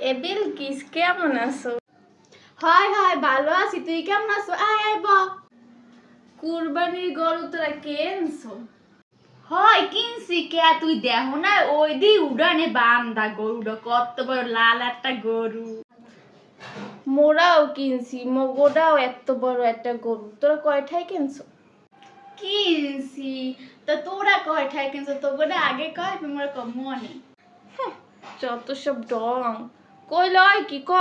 Able kiss কেমন আছো? হয় হয় ভালো আছি। তুই কেমন আছো? আয় আয় ব। কুরবানির গরু তোরা কেনছো হয় কিনছি কে? তুই দেহ না ওই দি উড়ানে বান্দা গরুটা কত বড় লাল একটা গরু। মোরাও কিনছি মগোটাও এত বড় একটা গরু। তোরা কয়টাই কিনছো? কিনছি। তো তোরা কয় ঠাই কিনছো? তো গোটা আগে কয় তোমার কম মনে। যত সব ডং কই লয় কি ক?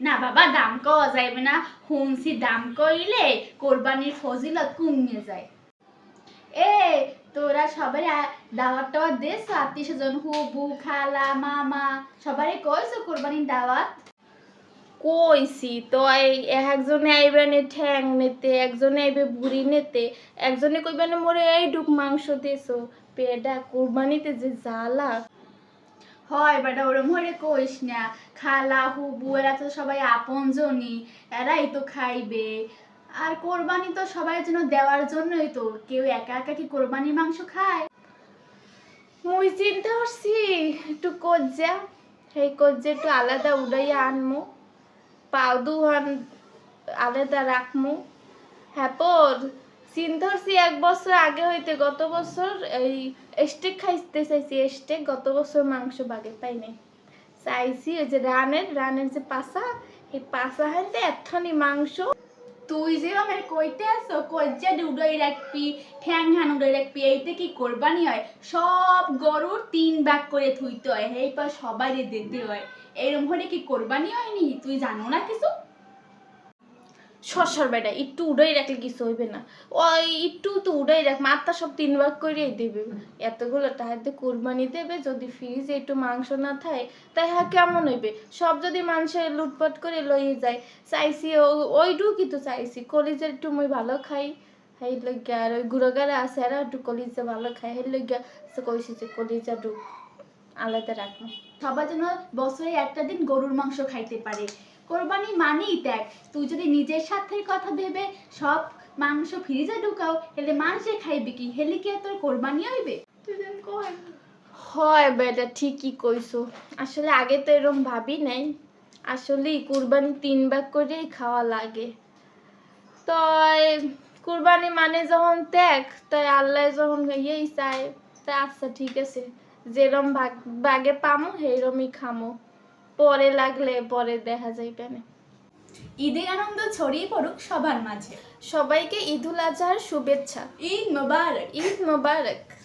না বাবা দাম কওয়া যাইবে না। হুনছি দাম কইলে কোরবানির ফজিলত কমিয়ে যায়। এ তোরা সবাই দাওয়াত টাওয়াত দেশ আত্মীয় স্বজন হুবু খালা মামা সবারই কইছো কোরবানির দাওয়াত? কইছি তো এই একজনে আইবে নে ঠ্যাং নিতে একজনে আইবে বুড়ি নিতে একজনে কইবে না মোরে এই ডুক মাংস দেছো। পেডা কুরবানিতে যে জ্বালা। হয় বেটা ওরম হরে কইস না। খালা, হুবু, এরা তো সবাই আপন জনই এরাই তো খাইবে। আর কোরবানি তো সবার জন্য দেওয়ার জন্যই তো, কেউ একা একা কি কোরবানির মাংস খায়? মুই চিন্তা করছি, একটু কজ্জা, সেই কজ্জা একটু আলাদা উড়াইয়া আনমু। পাউদু আলাদা রাখমু। হ্যাঁ পর। করছি এক বছর আগে হইতে গত বছর এই স্টেক খাইতে চাইছি, স্টেক গত বছর মাংস বাগে পাই নাই। চাইছি ওই যে রানের রানের যে পাশা এই পাশা হাইতে এতখানি মাংস। তুই যে আমার কইতে আসো কজ্জা উড়াই রাখবি ঠ্যাং হান উড়াই রাখবি, এইতে কি কোরবানি হয়? সব গরুর তিন ভাগ করে থুইতে হয় এই পর সবাই দিতে হয়। এরম হলে কি কোরবানি হয়নি? তুই জানো না কিছু? শশার বেটা একটু উড়াই রাখলে কিছু হইবে না। ওই একটু তো উড়াই রাখ, মাথা সব তিন ভাগ করেই দেবে। এতগুলো তাহাতে কুরবানি দেবে, যদি ফ্রিজে একটু মাংস না থাকে, তাই হ্যাঁ কেমন হইবে? সব যদি মানুষের লুটপাট করে লইয়ে যায়, চাইছি ও- ওইটুকুই তো চাইছি? কলিজা একটু মই ভালো খাই, হেই লইগা আর ওই গুঁড়োগারে আছে আর একটু কলিজা ভালো খাই হেই লইগা কইছি যে কলিজা ডুক আলাদা রাখব সবার জন্য বছরে একটা দিন গরুর মাংস খাইতে পারে। কোরবানি মানেই ত্যাগ তুই যদি নিজের স্বার্থের কথা ভেবে সব মাংস ফ্রিজে ঢুকাও হেলে মানুষে খাইবে কি? হেলে কি তোর কোরবানি হইবে? তুই কয় হয় বেটা ঠিকই কইছো। আসলে আগে তো এরকম ভাবি নাই। আসলেই কুরবানি তিন ভাগ করেই খাওয়া লাগে। তো কুরবানি মানে যখন ত্যাগ তাই আল্লাহ যখন ইয়েই চায় তা আচ্ছা ঠিক আছে যেরম ভাগ বাগে পামো সেইরমই খামো। পরে লাগলে পরে দেখা যায় না। ঈদের আনন্দ ছড়িয়ে পড়ুক সবার মাঝে। সবাইকে ঈদুল আজহার শুভেচ্ছা। ঈদ মোবারক। ঈদ মোবারক।